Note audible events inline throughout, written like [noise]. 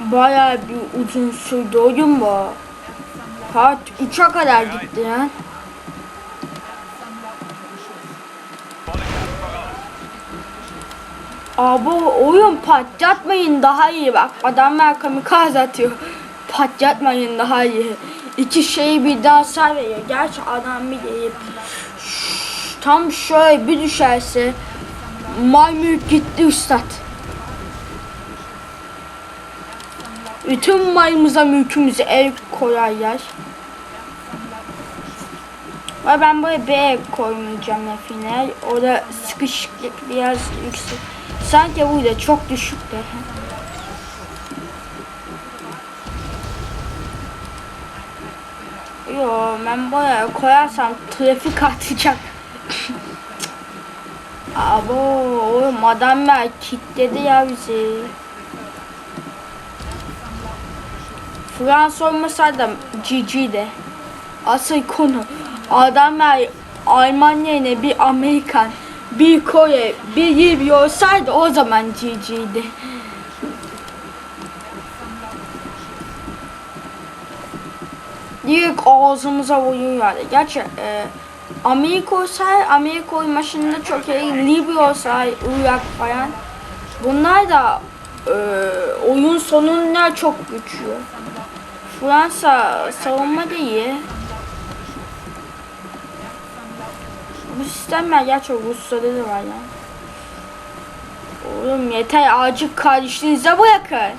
Bayağı bir uzun sürdü oyun bu. Saat 3'e kadar gitti lan. Abi oyun patlatmayın daha iyi bak. Adamlar kamikaze atıyor. [laughs] Patlatmayın daha iyi. İki şeyi birden sar veriyor. Gerçi adam bir şşş, tam şöyle bir düşerse Maymut gitti üstad. Bütün mayımıza mülkümüze el koyarlar. Ve ben buraya B koymayacağım final. Orada sıkışıklık biraz yüksek. Sanki burada çok düşük de. Yo ben buraya koyarsam trafik artacak. Abo oğlum adamlar kilitledi ya bizi. Fransa olmasaydı GG'de. Asıl konu adamlar Almanya yine bir Amerikan, bir Kore, bir Libya olsaydı o zaman GG'di. Direkt ağzımıza vuruyorlar. Gerçi e, Amerika olsaydı, Amerika maçında çok iyi, Libya olsaydı, Irak falan. Bunlar da e, oyun sonunda çok güçlü. Fransa savunma da iyi. Bu sistemler gerçi Rusya'da da var ya. Oğlum yeter acil kardeşinize bırakın.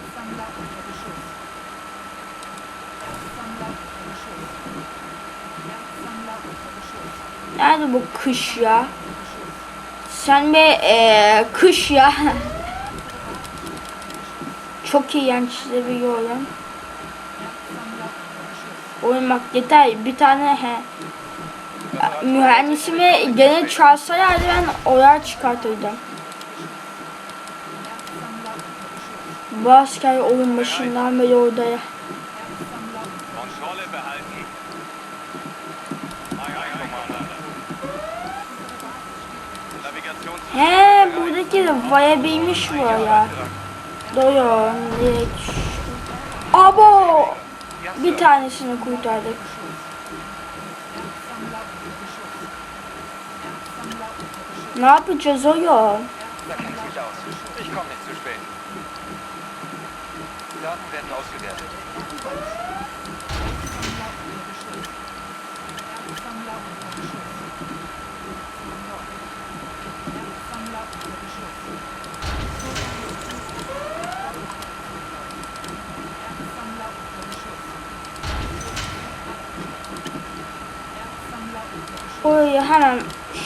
Nerede bu kış ya? Sen bir eee, kış ya. [laughs] Çok iyi yani çizebiliyorum. Oğlum bak yeter bir tane he. Mühendisimi gene çağırsalardı ben oraya çıkartırdım. Bu asker oyun başından beri orada ya. Kontrolle behalten. Aye, aye, Commander. Navigation. He buradaki de vayabilmiş bu ya. Doğru. Abo! Bir tanesini kurtardık. Ne yapacağız oğlum? Orayı hemen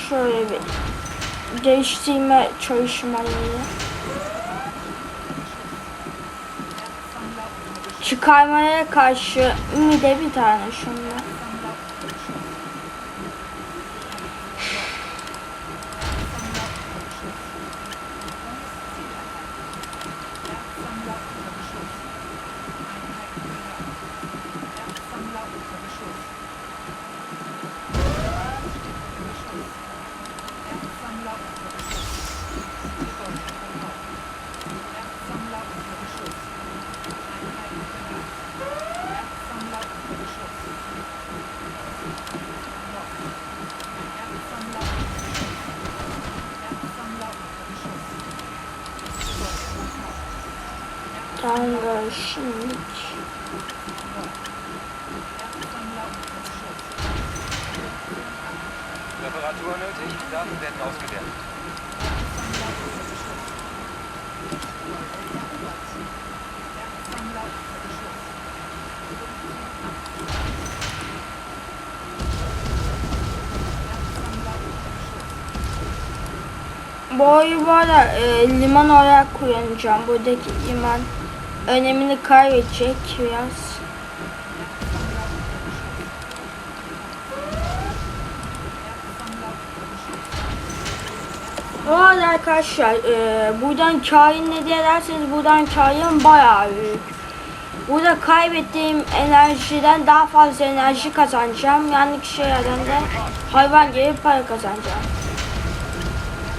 şöyle bir değiştirme çalışmaları. Çıkarmaya karşı bir de bir tane şunlar. Tanrı şimdi. Reparatur nötig. Daten werden ausgewertet. Bu oyunu bu arada e, liman olarak kullanacağım. Buradaki liman önemini kaybedecek biraz. Bu arada arkadaşlar e, buradan karın ne derseniz buradan karın bayağı büyük. Burada kaybettiğim enerjiden daha fazla enerji kazanacağım. Yani kişilerden de hayvan gibi para kazanacağım.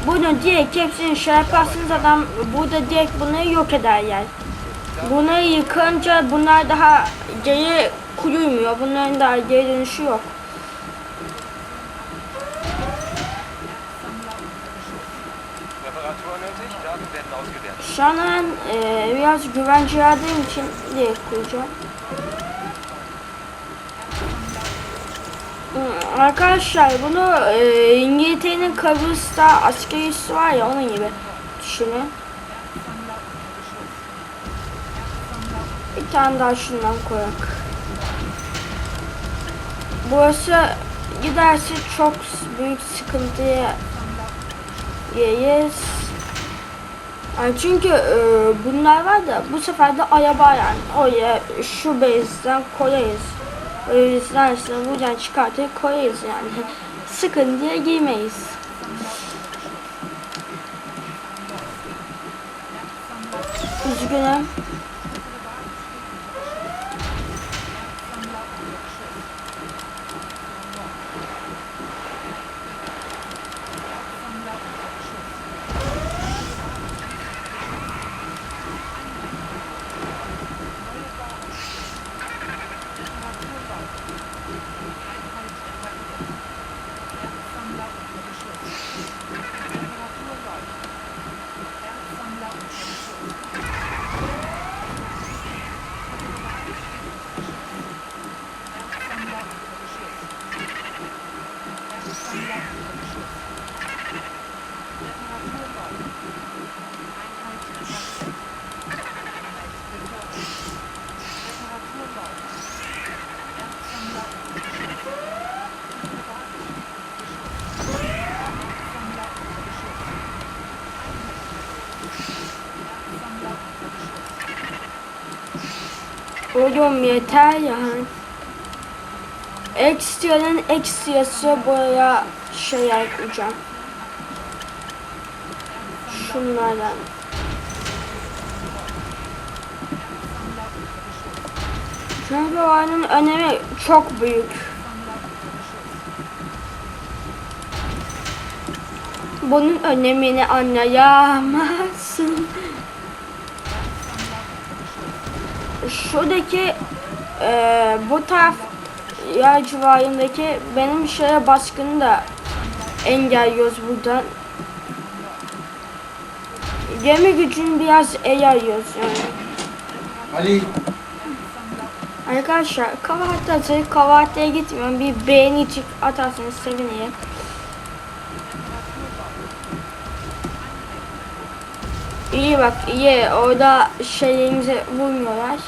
Bunu direkt hepsini şey yaparsınız adam burada direkt bunu yok eder da. Bunu yıkınca bunlar daha geri kurumuyor. Bunların daha geri dönüşü yok. Reparatur nötig? Daten werden ausgewertet. Şu e, biraz güvence aradığım için direkt kuracağım. Hmm, Arkadaşlar bunu e, İngiltere'nin Kıbrıs'ta askeri üssü var ya onun gibi düşünün. Bir tane daha şundan koyak. Burası giderse çok büyük sıkıntıya yeyiz. Yani çünkü e, bunlar var da bu sefer de araba yani oraya şu bezden koyarız. Öylesinden buradan çıkartıp koyarız yani. [laughs] Sıkıntıya girmeyiz. Üzgünüm. Oğlum yeter yani. Ekstranın ekstrası buraya şey yapacağım. Şunlardan. Çünkü oyunun önemi çok büyük. Bunun önemini anlayamazsın. Şuradaki eee bu taraf yer civarındaki benim şeye baskını da engelliyoruz buradan. Gemi gücünü biraz eğiyoruz yani. Ali Arkadaşlar kahvaltı hazır. Kahvaltıya gitmiyorum. Bir beğenicik atarsanız sevinirim. İyi bak iyi orada şeyimize vurmuyorlar.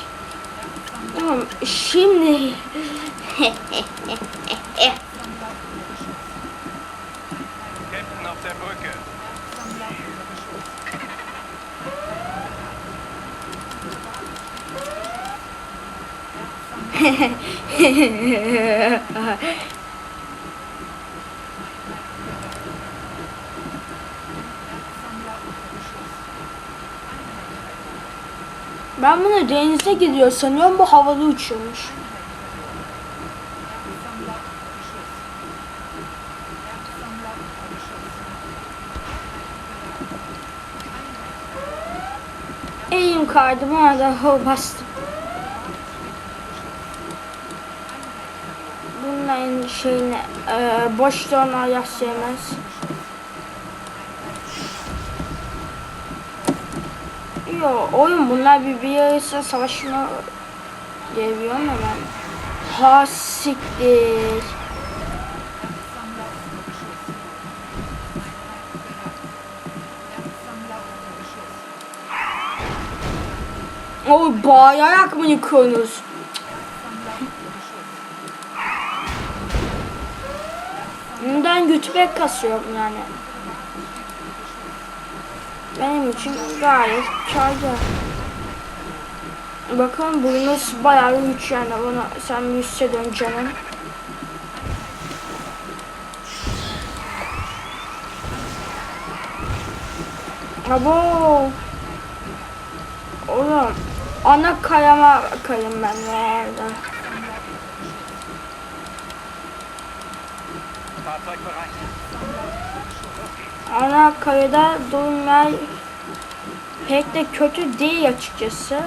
Tamam şimdi Captain [laughs] ben bunu denize gidiyor sanıyorum bu havada uçuyormuş. Elim kaydı bana da bastım. Bunların şeyine e, boşluğuna yaş sevmez. Yo oyun bunlar birbirleriyle savaşma biliyorum da ben. Ha siktir. Oy bağırarak mı yıkıyorsunuz? Bundan götürek kasıyorum yani. Benim için gayet karlı. Bakın burnunuz bayağı güç yani bunu sen bir hissediyorsun canım. Abo. Oğlum ana kayama bakayım ben nerede. Fahrzeug bereit. Ana kayada durumlar pek de kötü değil açıkçası.